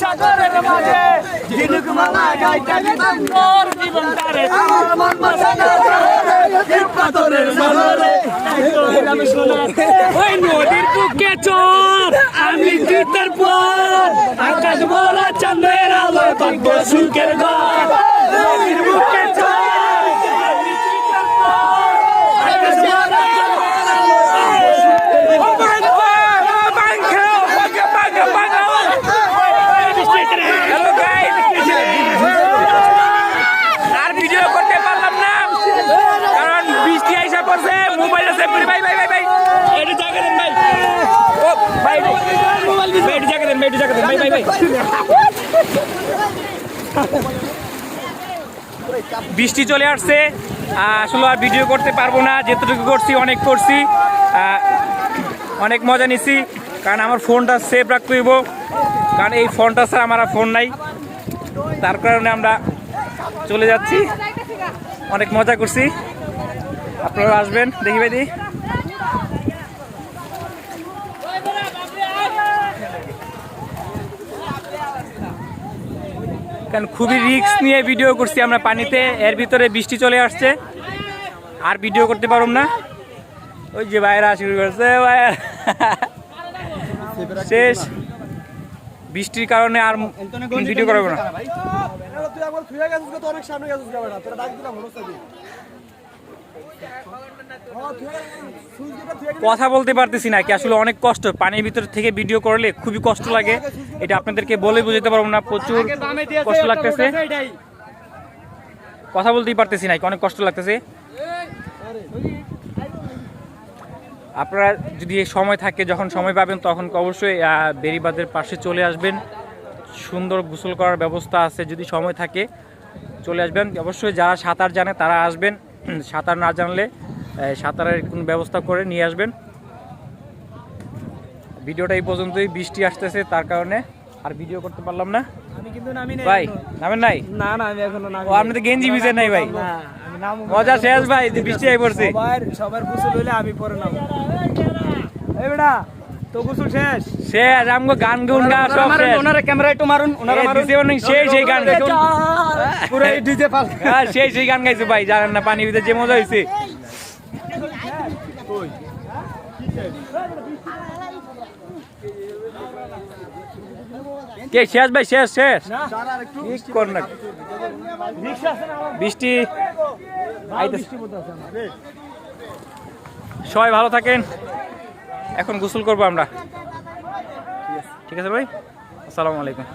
সাগরের মাঝে ঝিনুক মালা গাইতা তোর জীবন তারে। আমার মন বসানো পাথরের মলরে ওই নদীর বুকে চর আমি গীতের পর আকাশ ভরা চন্দ্রের আলো থাকব সুখের ঘর নদীর বুকে চর আমি গীতের পর, আকাশ ভরা চন্দ্রের আলো থাকব সুখের ঘর। হ্যালো গাইস আর ভিডিও করতে পারলাম না কারণ বৃষ্টি আইসা পড়ছে মোবাইল আছে ভাই ভাই ভাই ভাই একটু জায়গা দেন ভাই ও ভাই ভাই ভাই, একটু জায়গা দেন ভাই ভাই ভাই বৃষ্টি চলে আসছে আসলে আর ভিডিও করতে পারব না, যেতটুকু করছি, অনেক করছি অনেক মজা নিছি, কারণ আমার ফোনটা সেভ রাখতে হইব, কারণ এই ফোনটা ছাড়া আমার ফোন নাই। তার কারণে আমরা চলে যাচ্ছি, অনেক মজা করছি। আপনারা আসবেন, দেখি ভাই কারণ খুবই রিক্স নিয়ে ভিডিও করছি আমরা পানিতে। এর ভিতরে বৃষ্টি চলে আসছে। আর ভিডিও করতে পারব না। ওই যে বাইরে শুরু করছে শেষ। বৃষ্টির কারণে আর ভিডিও করব না। কথা বলতে পারতেছি না কি আসলে অনেক কষ্ট। পানির ভিতর থেকে ভিডিও করলে খুবই কষ্ট লাগে। এটা আপনাদেরকে বলে বুঝতে পারব না প্রচুর কষ্ট লাগতেছে। কথা বলতেই পারতেছি না অনেক কষ্ট লাগতেছে। আপনারা যদি সময় থাকে যখন সময় পাবেন তখন অবশ্যই বেড়িবাঁধের পাশে চলে আসবেন। সুন্দর গোসল করার ব্যবস্থা আছে যদি সময় থাকে চলে আসবেন। অবশ্যই যারা সাঁতার জানে তারা আসবেন। সাঁতার না জানলে সাঁতারের কোনো ব্যবস্থা করে নিয়ে আসবেন। ভিডিওটা এই পর্যন্তই বৃষ্টি আসতেছে তার কারণে আর ভিডিও করতে পারলাম না। আমি কিন্তু নামি নাই ভাই নামেন নাই? না না আমি এখনও নামি ও আপনি তো গেঞ্জি ভিজে নাই ভাই? না আমি নামবো মজা শেষ ভাই বৃষ্টি আই পড়ছে। সবার সবার গোসল হইলে আমি পরে নামবো। এই বেটা। তো গোসল শেষ? শেষ আমগো গান গুন গা সব শেষ। ওনারা ক্যামেরা একটু মারুন ওনারা মারুন। দিছে অনেক সেই সেই গান গাইছে। পুরো এই ডিজে পাল হ্যাঁ সেই সেই গান গাইছে ভাই জানেন না পানি ভিতরে যে মজা কে শেষ ভাই শেষ শেষ? কি কর না বৃষ্টি সবাই ভালো থাকেন। এখন গোসল করব আমরা। ঠিক আছে ভাই? আসসালামু আলাইকুম।